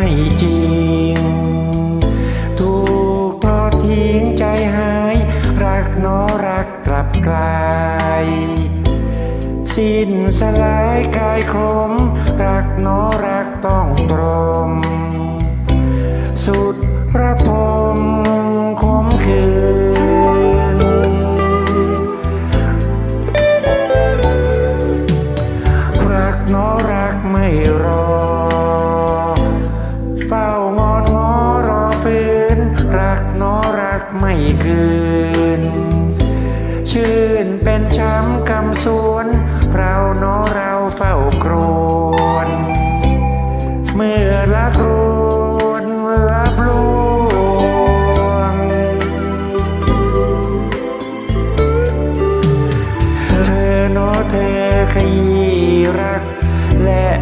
ไม่จริง ถูกทอดทิ้งใจหาย รักน้อรักกลับกลาย สิ้นสลายกายคม รักน้อรักต้องตรอ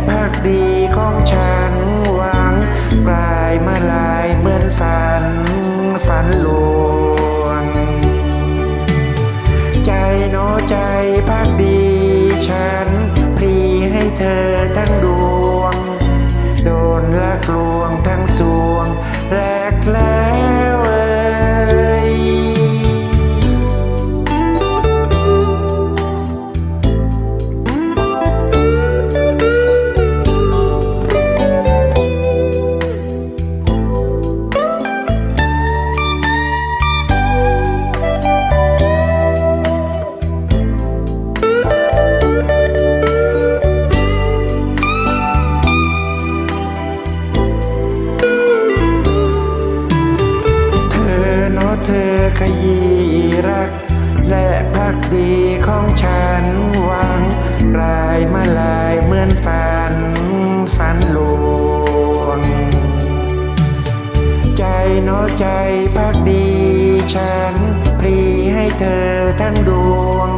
ภักดีของฉันหวังกลายมาลายเหมือนฝัน ฝันลวง ใจน้อใจภักดี ใจพักดี ฉันพรีให้เธอทั้งดวง